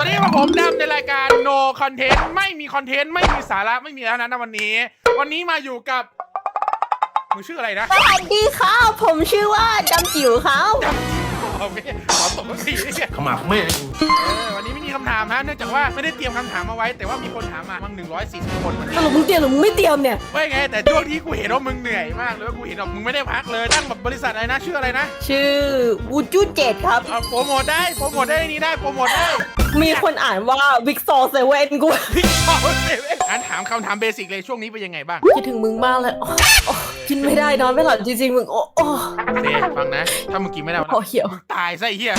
สวัสดีครับผมดำในรายการ no content ไม่มีคอนเทนต์ไม่มีสาระไม่มีแล้วนะวันนี้ วันนี้มาอยู่กับมึงชื่ออะไรนะสวัสดีครับผมชื่อว่าดำจิ๋วครับ อเคขอตบมือทีเนี่ยขมับแม่งเออวันนี้ไม่มีคำถามฮะเนื่องจากว่าไม่ได้เตรียมคำถามมาไว้ แต่ว่ามีคนถามมามั่ง140 คนวันสนี้รุปมึงเตรียมหรือมึงไม่เตรียมเนี่ย ไม่ไง แต่ช่วงที่กูเห็นว่ามึงเหนื่อยมากเลยว่ากูเห็นว่ามึงไม่ได้พักเลยตั้งแบบบริษัทอะไรนะชื่ออะไรนะชื่อวูจูเจ็ดครับ เอาโปรโมทได้โปรโมทได้ในนี้ได้โปรโมทได้ มีคนอ่านว่าวิกซอเซเว่นกู พี่ชอบเลยอันถามคำถามเบสิกเลยช่วงนี้เป็นยังไงบ้าง คิดถึงมึงมากเลยโอ้โอ้ กินไม่ได้นอนไม่หลับจริงๆมึงโอ้โอ้เดฟังนะ ถ้ามึงกินไม่ได้วันโอ้เหี่ยว มึงตายซะไอ้เหี้ย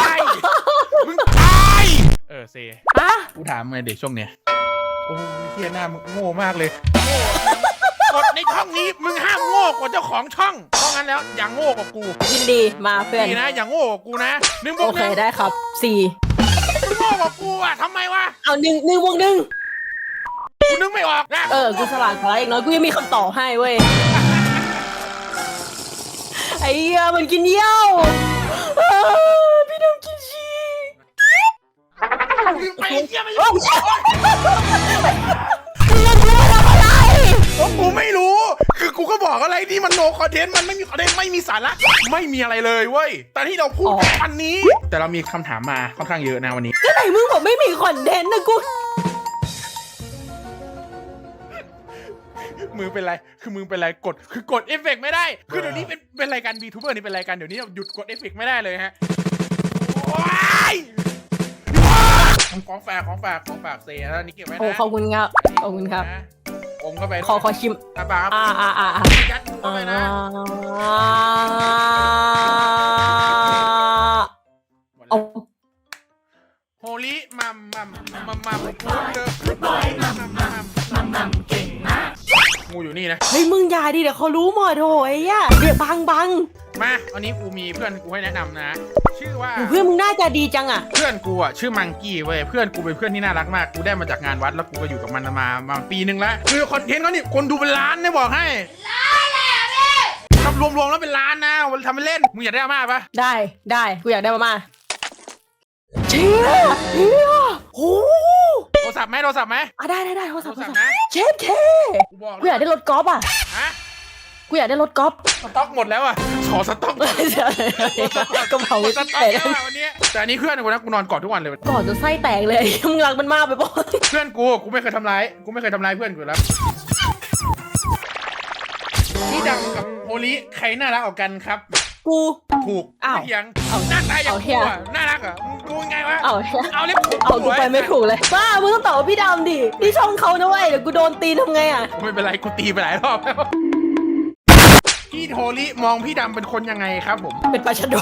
ตายมึงตายเออเซอะกูถามไงเด็กช่วงเนี้ยโอ้ยเหี้ยหน้ามึงโง่มากเลยโง่กดในช่องนี้มึงห้ามโง่กว่าเจ้าของช่องเพราะงั้นแล้วอย่าโง่กว่ากูยินดีมาเพื่อน นี่นะอย่าโง่กว่ากูนะหนึ่งบวโอกหเคนึ่งได้ครับสี่มึงโง่กว่ากูอะทำไมวะเอาหนึ่งหนึ่งบวกหนึ่ง กูนึกไม่ออกนะเออ กูฉลาดกว่าอีกน้อยกูยังมีคำตอบให้เว้ย ไอ้เหี้ยมันกินเหย้าเออพี่ดำกินชีมึงไปไอ้เหี้ยไม่รู้มึงจะกูทำอะไรเพราะกูไม่รู้ คือกูก็บอกอะไรที่มันโนคอนเทนต์มันไม่มีคอนเทนต์ไม่มีสาระไม่มีอะไรเลยเว้ยแต่ที่เราพูดกันวันนี้ แต่เรามีคำถามมาค่อนข้างเยอะนะวันนี้ ก็ไหนมึงบอกไม่มีคอนเทนต์นะกู มือเป็นไร คือมือเป็นไร กด คือกดเอฟเฟกต์ไม่ได้ คือเดี๋ยวนี้เป็น เป็นรายการบีทูเบอร์นี่เป็นรายการเดี๋ยวนี้หยุดกดเอฟเฟกต์ไม่ได้เลยฮะว้ายของฝากของฝากของฝากเสียแล้วนี่เก็บไว้นะโอ้ขอบคุณครับ ขอบคุณครับนะอมเข้าไปขอขอชิมตาบาอ่าอ่าอ่าอ่ายัดเข้าไปนะเอาโฮลิมัมมัมมัมมัมพูดเด้อมัมมัมมัมมัมมัมเก่งมาก งูอยู่นี่นะ เฮ้ยมึงอย่าดิเดี๋ยวเขารู้หมดโถไอ้ย่าเดี๋ยวบังบังมาวันนี้กูมีเพื่อนกูให้แนะนำนะ ชื่อว่าโอ้เพื่อนมึงน่าจะดีจังอะ เพื่อนกูอะชื่อมังกี้เว้ยเพื่อนกูเป็นเพื่อนที่น่ารักมากกูได้มาจากงานวัดแล้วกูก็อยู่กับมันมามาปีหนึ่งแล้วคือคอนเทนต์เขานี่คนดูเป็นล้านเนี่ยบอกให้ล้านเลยอะพี่ทำรวมๆแล้วเป็นล้านนะวันทำเป็นเล่นมึงอยากได้อาม่าปะได้ได้กูอยากได้มามาเชี่ยเชี่ยโอ้โทร ศัพท์ไหมโทรศัพท์ไหมอะได้ได้ได้โทรโทศัพรท์โทรศัพศัพท์ท์นะเชฟเคกูบอกกูอยากได้รถกอล์ฟอะฮะกูอยากได้รถกอล์ฟสต็อกหมดแล้วอะขอสต็อกหมดกระเป๋าหมดสต็อกแต่แล้วอะวันนี้แต่อันนี้เพื่อนกูนะกูนอนกอดทุกวันเลย ก่อนจะไส้แตกเลย มึงรักมันมากไปปะเพื่อนกูกูไม่เคยทำร้ายกูไม่เคยทำร้ายเพื่อนกูอยู่แล้วพี่ดังกับโฮลิใครน่ารักกว่ากันครับ กู ถูกอ้าวไม่เถียงเอาหน้าตาอย่างเอาเหี้กูย อะน่ารักเหรอะมึงกูยังไงวะเอาเอาเล็บขบเอากูหัวไปไม่ถูกเลยบ้ามึงต้องตอบว่าพี่ดำดินี่ช่องเขานะเว้ยเดี๋ยวกูโดนตีนทำไงอะไม่เป็นไรกูตีไปหลายรอบแล้วพี่โทริมองพี่ดำเป็นคนยังไงครับผม เป็นปลาชะโด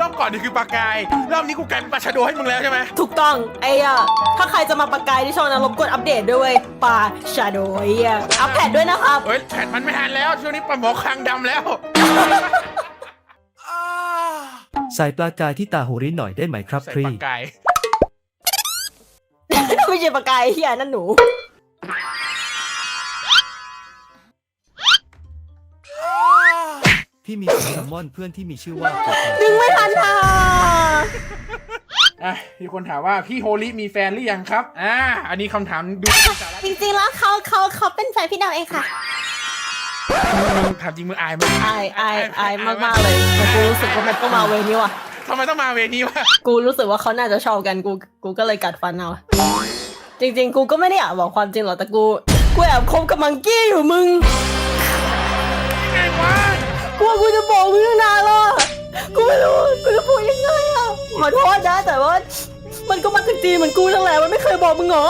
รอบก่อนนี่คือปลากาย รอบนี้กูกลายเป็นปลาชะโดให้มึงแล้วใช่ไหมถูกต้องไอ้อะถ้าใครจะมาประกายที่ช่องนะรบกวนอัปเดตด้วยเว้ยปลาชาโดไอ้อะอัปเดตด้วยนะครับ เฮ้ยแผ่นมันไม่ทันแล้ว ช่วงนี้ปลาหมอคางดำแล้ว ใส่ปลากายที่ตาหูริหน่อยได้ไหมครับใส่พรีปลากายไม่ใช่ประกายเฮียนั่นหนู พี่มีแซลมอนเพื่อนที่มีชื่อว่าโกโก้ดึงไม่ทันค่ะอะมีคนถามว่าพี่โฮลิมีแฟนหรือยังครับ อ่า อันนี้คำถามดูมีสาระจริงๆแล้วเขาเขาเขาเป็นแฟนพี่ดำเองค่ะ มึงมึงถามจริงมึงอายไหมอายอายอายมากๆเลยแต่กูรู้สึกว่ามันต้องมาเวนี้ว่ะทำไมต้องมาเวนี้วะกูรู้สึกว่าเขาน่าจะชอบกันกูกูก็เลยกัดฟันเอาจริง ๆ กูก็ไม่ได้อยากบอกความจริงหรอกแต่กูกูแอบคบกับมังกี้อยู่มึงยังไงวะกูว่ากูจะบอกมึงตั้งนานแล้วอะกูไม่รู้กูจะพูดยังไงอะขอโทษนะแต่ว่ามันก็มาถึงจีเหมือนกูนั่นแหละมันไม่เคยบอกมึงเหรอ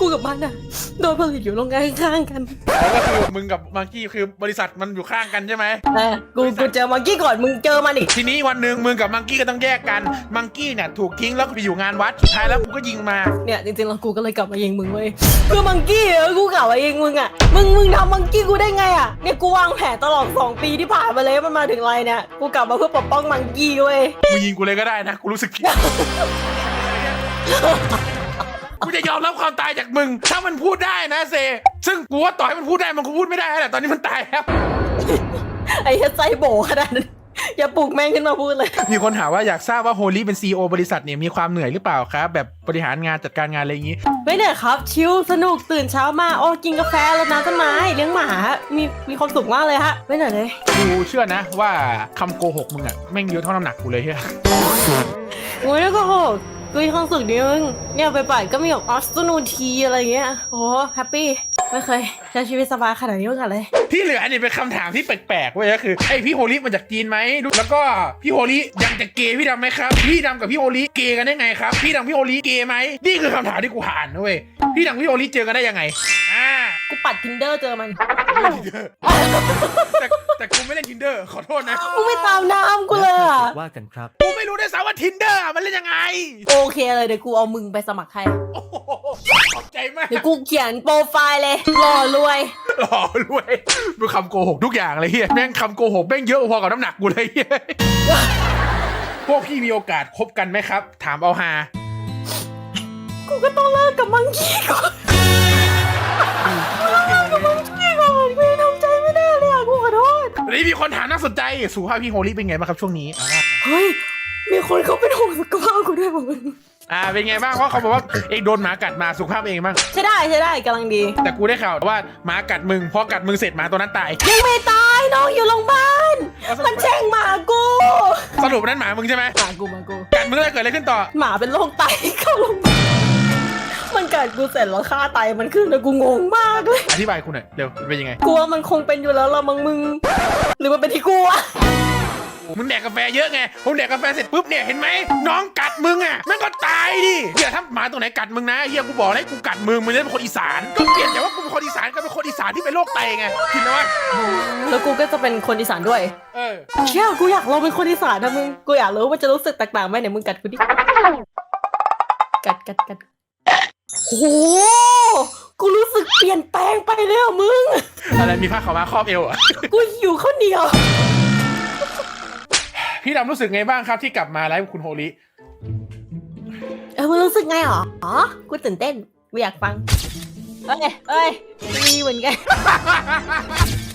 กูกับมันอะ โดนผลิตอยู่โรงงานข้างๆกันแล้วก็คือมึงกับมังกี้คือบริษัทมันอยู่ข้างกันใช่ไหม แต่กูกูเจอมังกี้ก่อนมึงเจอมันอีกทีนี้วันหนึ่งมึงกับมังกี้ก็ต้องแยกกัน มังกี้เนี่ยถูกทิ้งแล้วก็ไปอยู่งานวัด สุดท้ายแล้วกูก็ยิงมา เนี่ยจริงๆแล้วกูก็เลยกลับมายิงมึงเว้ยเพื่อมังกี้เออกูกลับมายิงมึงอะมึงมึงทำมังกี้กูได้ไงอะเนี่ยกูวางแผนตลอดสองปีที่ผ่านมาเลยมันมาถึงไรเนี่ยกูกลับมาเพื่อปกป้องมังกี้เว้ย มึงยิงกูเลยก็ได้นะ กูรู้สึกผิด กูจะยอมรับความตายจากมึง ถ้ามันพูดได้นะเซ ซึ่งกูว่าต่อให้มันพูดได้มันก็พูดไม่ได้แหละตอนนี้มันตายแล้ว ไอ้เหี้ยใจโบขนาดนั้นอย่าปลุกแม่งขึ้นมาพูดเลย มีคนถามว่าอยากทราบว่าโฮลี่เป็น CEO บริษัทเนี่ยมีความเหนื่อยหรือเปล่าครับ แบบบริหารงานจัดการงานอะไรอย่างนี้ ไม่เนี่ยครับชิลสนุกตื่นเช้ามาโอ้กินกาแฟรดน้ำต้นไม้เลี้ยงหมามีมีความสุขมากเลยฮะไม่เหนื่อยเลยกูเชื่อนะว่าคำโกหกมึงอะแม่งเยอะเท่าน้ำหนักกูเลยเฮีย โอ้ยแล้วก็โห กูมีความสุขดีมึงเนี่ยไปป่านก็มีแบบออสตูนูทีอะไรเงี้ยโอ้แฮปปี้ไม่เคยใช้ชีวิตสบายขนาดนี้มาก่อนเลย ที่เหลืออันนี้เป็นคำถามที่แปลกๆเว้ยก็คือไอพี่โฮลิมาจากจีนไหมแล้วก็พี่โฮลิยังจะเกย์พี่ดำไหมครับ พี่ดำกับพี่โฮลิเกย์กันได้ไงครับ พี่ดำพี่โฮลิเกย์ไหมนี่คือคำถามที่กูห่านะเว้ยพี่ดำพี่โฮลิเจอกันได้ยังไง อ่ากูปัดทินเดอร์เจอมันแต่แต่กูไม่เล่น tinder ขอโทษนะ มึงไม่ตามน้ำกูเลยอะว่ากันครับ กูไม่รู้ด้วยซ้ำว่า tinder มันเล่นยังไง โอเคเลยเดี๋ยวกูเอามึงไปสมัครให้โอ้โหขอบใจมากเดี๋ยวกูเขียนโปรไฟล์เลยรอรวย หล่อรวยดูคำโกหกทุกอย่างเลยเฮียแม่งคำโกหกแม่งเยอะพอกับน้ำหนักกูเลยเฮียพวกพี่มีโอกาสคบกันไหมครับ ถามเอาฮากูก็ต้องเลิกกับมังกี้ก่อน วันนี้มีคนถามน่าสนใจสุขภาพพี่โฮลี่เป็นไงบ้างครับช่วงนี้อ่าเฮ้ย มีคนเขาเป็นห่วงสุขภาพกูด้วยบอกมึงอ่าเป็นไงบ้างเพราะเขาบอกว่าเองโดนหมากัดมาสุขภาพเองบ้าง ใช่ได้ใช่ได้กำลังดี แต่กูได้ข่าวว่าหมากัดมึงพอกัดมึงเสร็จหมาตัวนั้นตาย ยังไม่ตายน้องอยู่โรงพยาบาลเอาสรุปมันแช่งหมากูสรุปนั้นหมามึงใช่ไหมหมากูหมากูกัดมึงแล้วเกิดอะไรขึ้นต่อ หมาเป็นโรคไตเข้าโรงพยาบาล มันกัดกูเสร็จแล้วค่าไตมันขึ้นแล้วกูงงมากเลย อธิบายกูหน่อยเร็วเป็นยังไง กลัวมันคงเป็นอยู่แล้วละมึงมึง หรือมันเป็นที่กูอะมึงแดกกาแฟเยอะไงผมแดกกาแฟเสร็จปุ๊บเนี่ยเห็นไหมน้องกัดมึงอะแม่งก็ตายดิเฮียถ้าหมาตัวไหนกัดมึงนะเฮียกูบอกเลยกูกัดมึงมึงจะเป็นคนอีสานก็เปลี่ยนจากว่ากูเป็นคนอีสานก็เป็นคนอีสานที่เป็นโรคไตไงคิดนะว่าแล้วกูก็จะเป็นคนอีสานด้วย เออเชี่ยกูอยากลองเป็นคนอีสานนะมึง กูอยากรู้ว่าจะรู้สึกแตกต่างไหมเนี่ยมึงกัดกูดิ กัดกัดกัด โอ้โหกูรู้สึกเปลี่ยนแปลงไปเลยอะมึง อะไรมีผ้าขาวม้าครอบเอวอะ กูหิวข้าวเหนียว พี่ดำรู้สึกไงบ้างครับที่กลับมาไลฟ์กับคุณโฮลิเออมึงรู้สึกไงหรออ๋อ กูตื่นเต้น กูอยากฟัง เอ้ยเอ้ยมีเหมือนกัน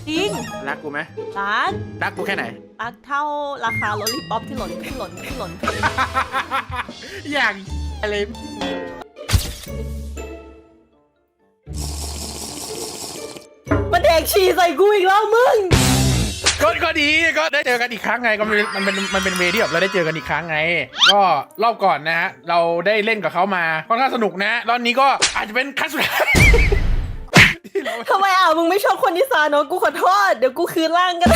จริงรักกูไหมร้านรักกูแค่ไหนอักเท่าราคาโลลิปอปที่หล่นที่หล่นที่หล่นอย่างอะไร มันแดกฉี่ใส่กูอีกแล้วมึง ก็ก็ดีก็ได้เจอกันอีกครั้งไงก็มันมันเป็นมันเป็นเวที่แบบเราได้เจอกันอีกครั้งไง ก็รอบก่อนนะฮะเราได้เล่นกับเขามาค่อนข้างสนุกนะรอบนี้ก็อาจจะเป็นครั้งสุดท้ายที่เราทำไมอะมึงไม่ชอบคนอีสานเนาะกูขอโทษ เดี๋ยวกูคืนร่างกัน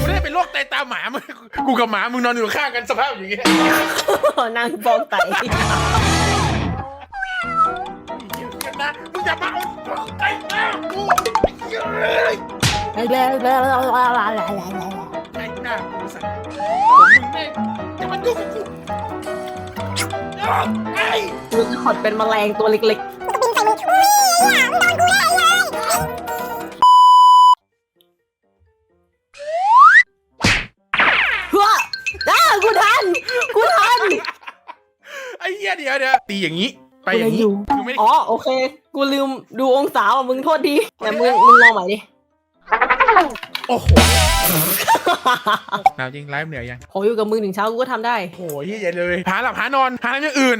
กูได้เป็นโรคไตตามหมามึงกูกับหมามึงนอนอยู่ข้างกันสภาพอย่างเงี้ย นางฟองไต ไอ้แล้ไตหน้ากูสั่นผมมึงแม่งอย่ามาดูกับกูไอ้กูจะขอดเป็นแมลงตัวเล็กๆว้าอ้ากูทันกูทัน ไอ้เหี้ยเดี๋ยวเดี๋ยวตีอย่างนี้ ไปอย่างนี้กูคือไม่ได้อ๋อโอเค กูลืมดูองศาอะมึงโทษทีแต่มึงมึงลองใหม่ดิ โอ้โหหนาวจริงไลฟ์เหนื่อยยังขออยู่กับมึงถึงเช้ากูก็ทำได้ โอ้โหเหี้ยใหญ่เลย หาหลับหานอน หาทำอย่างอื่น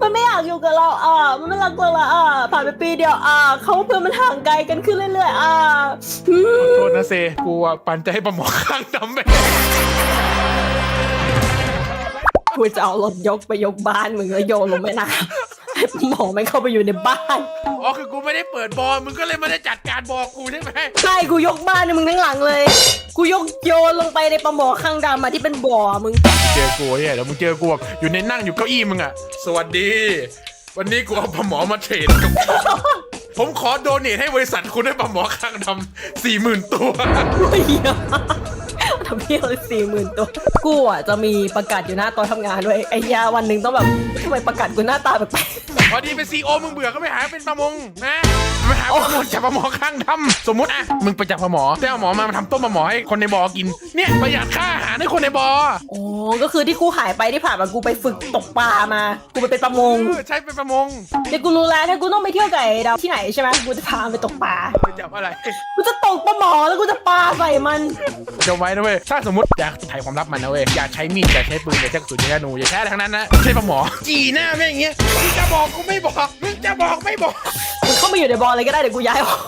มันไม่อยากอยู่กับเราอะ มันไม่รักเราละอะ ผ่านไปปีเดียวอะเขาเพื่อนมันห่างไกลกันขึ้นเรื่อยๆอะอืมโทษนะเซกูอะปันใจให้ปลาหมอข้างดำไปกูจะเอารถยกไปยกบ้านมึงแล้วโยนลงแม่น้ำให้หมอไม่เข้าไปอยู่ในบ้าน อ๋อคือกูไม่ได้เปิดบอลมึงก็เลยไม่ได้จัดการบอลกูใช่ไหมใช่กูยกบ้านให้มึงทั้งหลังเลย กูยกโยนลงไปในปลาหมอข้างดำมาที่เป็นบ่อมึง เจอกูเนี่ยเดี๋ยวมึงเจอกูแบบอยู่ในนั่งอยู่เก้าอี้มึงอะสวัสดี วันนี้กูเอาปลาหมอมาเทรดกับ ผมขอโดเนทให้บริษัทคุณให้ปลาหมอข้างดำสี่หมื่นตัว เฮียทำพี่เลยสี่หมื่นตัว กูอะจะมีประกาศอยู่หน้าโต๊ะทำงานด้วยไอ้ยาวันหนึ่งต้องแบบทำไมประกาศกูหน้าตาแปลก พอดีเป็นซีโอมึงเบื่อก็ไปหาเป็นประมงนะไปหาประมงจับประมอข้างทำสมมุติอะมึงไปจับปลาหมอได้เอาหมอมามาทำต้มปลาหมอให้คนในบ่อกินเนี่ยประหยัดค่าอาหารให้คนในบ่อโอ้ก็คือที่กูหายไปที่ผ่านมากูไปฝึกตกปลามา กูไปเป็นประมงเออใช่เป็นประมงเดี๋ยวกูรู้แล้วถ้ากูต้องไปเที่ยวกับไอ้ดาวที่ไหนใช่ไหมกูจะพามันไปตกปลาไปจับอะไรกูจะตกปลาหมอแล้วกูจะปาใส่มันจำไว้นะเว้ยถ้าสมมติอยากถ่ายความลับมันนะเว้ยอย่าใช้มีดอย่าใช้ปืนอย่าใช้กระสุนอย่าใช้ธนูอย่าใช้อะไรทั้งนั้นนะไม่ใช่ปลาหมอจีหน้าแม่งอย่างเงี้ยมึงจะบอกกูไม่บอก มึงจะบอกไม่บอกมึงเข้ามาอยู่ในบอลเลยก็ได้เดี๋ยวกูย้ายออก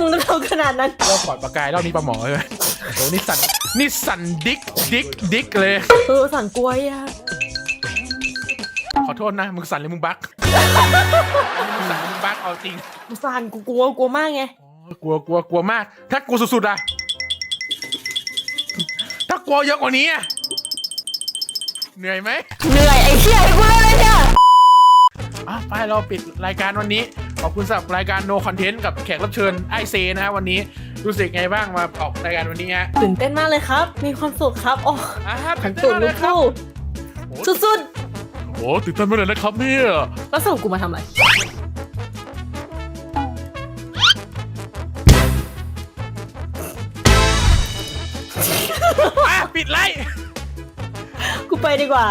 มึงต้องทำขนาดนั้นเราปล่อยปากกายรอบนี้ปลาหมอเลยโอ้นี่สั่นนี่สั่นดิกดิกดิกเลยเออสั่นกล้วยอะขอโทษนะ มึงสั่นเลยมึงบั๊กมึงสั่นเลยมึงบั๊กเอาจริงกูสั่นกูกลัวกลัวมากไงโอ้ยกลัวกลัวกลัวมาก ถ้ากลัวสุดๆอะถ้ากลัวเยอะกว่านี้อะเหนื่อยไหมเหนื่อยไอ้เหี้ยไอ้กูเลยเนี่ยอะ ไปเราปิดรายการวันนี้ ขอบคุณสำหรับรายการ No Content กับแขกรับเชิญไอเซนะฮะวันนี้รู้สึกไงบ้างมาออกรายการวันนี้ฮะตื่นเต้นมากเลยครับ มีความสุขครับโอ้อ่าขันตื่ตุ่นนเต้นลูมากกเลยครับคู่สุดโอ้ตื่นเต้นมากเลยนะครับเนี่ยๆแล้วสรุปกูมาทำอะไรอะปิดไลฟ์กูไปดีกว่า